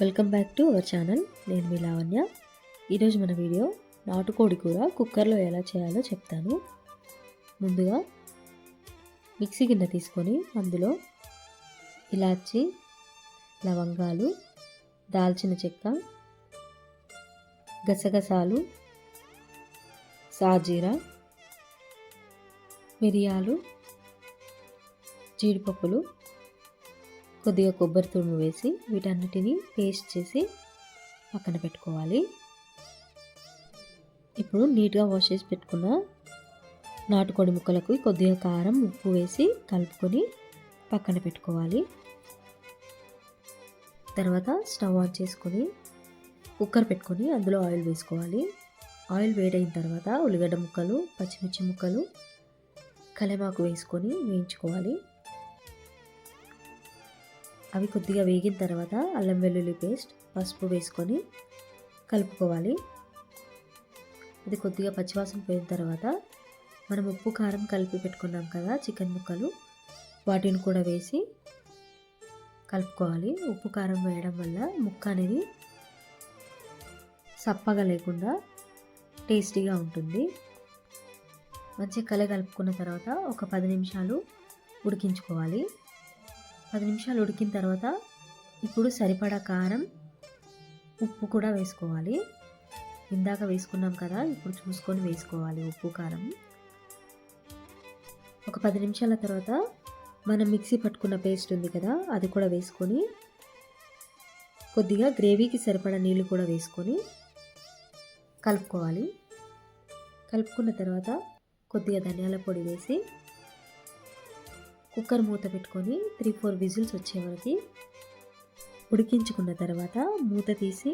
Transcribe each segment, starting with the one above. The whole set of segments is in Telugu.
Welcome back to our channel. నేను మీ లావణ్య. ఈరోజు మన వీడియో నాటుకోడి కూర కుక్కర్లో ఎలా చేయాలో చెప్తాను. ముందుగా మిక్సీ గిన్నె తీసుకొని అందులో ఇలాచి లవంగాలు దాల్చిన చెక్క గసగసాలు సాజీరా మిరియాలు జీడిపప్పులు కొద్దిగా కొబ్బరి తురుము వేసి వీటన్నిటిని పేస్ట్ చేసి పక్కన పెట్టుకోవాలి. ఇప్పుడు నీట్గా వాష్ చేసి పెట్టుకున్న నాటుకోడి ముక్కలకు కొద్దిగా కారం ఉప్పు వేసి కలుపుకొని పక్కన పెట్టుకోవాలి. తర్వాత స్టవ్ ఆన్ చేసుకొని కుక్కర్ పెట్టుకొని అందులో ఆయిల్ వేసుకోవాలి. ఆయిల్ వేడైన తర్వాత ఉల్లిగడ్డ ముక్కలు పచ్చిమిర్చి ముక్కలు కలెమాకు వేసుకొని వేయించుకోవాలి. అవి కొద్దిగా వేగిన తర్వాత అల్లం వెల్లుల్లి పేస్ట్ పసుపు వేసుకొని కలుపుకోవాలి. ఇది కొద్దిగా పచ్చివాసన పోయిన తర్వాత మనం ఉప్పు కారం కలిపి పెట్టుకున్నాం కదా చికెన్ ముక్కలు వాటిని కూడా వేసి కలుపుకోవాలి. ఉప్పు కారం వేయడం వల్ల ముక్క అనేది సప్పగా లేకుండా టేస్టీగా ఉంటుంది. మంచిగా కల కలుపుకున్న తర్వాత ఒక పది నిమిషాలు ఉడికించుకోవాలి. పది నిమిషాలు ఉడికిన తర్వాత ఇప్పుడు సరిపడా కారం ఉప్పు కూడా వేసుకోవాలి. ఇందాక వేసుకున్నాం కదా ఇప్పుడు చూసుకొని వేసుకోవాలి ఉప్పు కారం. ఒక పది నిమిషాల తర్వాత మనం మిక్సీ పట్టుకున్న పేస్ట్ ఉంది కదా అది కూడా వేసుకొని కొద్దిగా గ్రేవీకి సరిపడా నీళ్ళు కూడా వేసుకొని కలుపుకోవాలి. కలుపుకున్న తర్వాత కొద్దిగా ధనియాల పొడి వేసి కుక్కర్ మూత పెట్టుకొని త్రీ ఫోర్ విజిల్స్ వచ్చే వరకు ఉడికించుకున్న తర్వాత మూత తీసి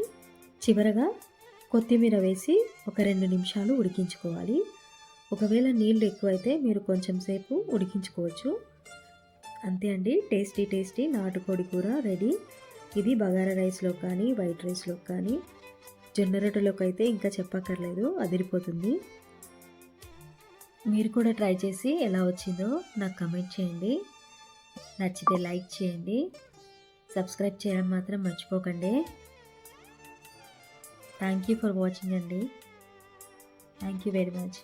చివరగా కొత్తిమీర వేసి ఒక రెండు నిమిషాలు ఉడికించుకోవాలి. ఒకవేళ నీళ్ళు ఎక్కువైతే మీరు కొంచెం సేపు ఉడికించుకోవచ్చు. అంతే అండి. టేస్టీ టేస్టీ నాటుకోడి కూర రెడీ. ఇది బగారా రైస్లో కానీ వైట్ రైస్లో కానీ జొన్న రొట్టెలోకి అయితే ఇంకా చెప్పక్కర్లేదు. అదిరిపోతుంది. మీరు కూడా ట్రై చేసి ఎలా వచ్చిందో నాకు కమెంట్ చేయండి. నచ్చితే లైక్ చేయండి. సబ్స్క్రైబ్ చేయడం మాత్రం మర్చిపోకండి. థ్యాంక్ యూ ఫర్ వాచింగ్ అండి. Thank you very much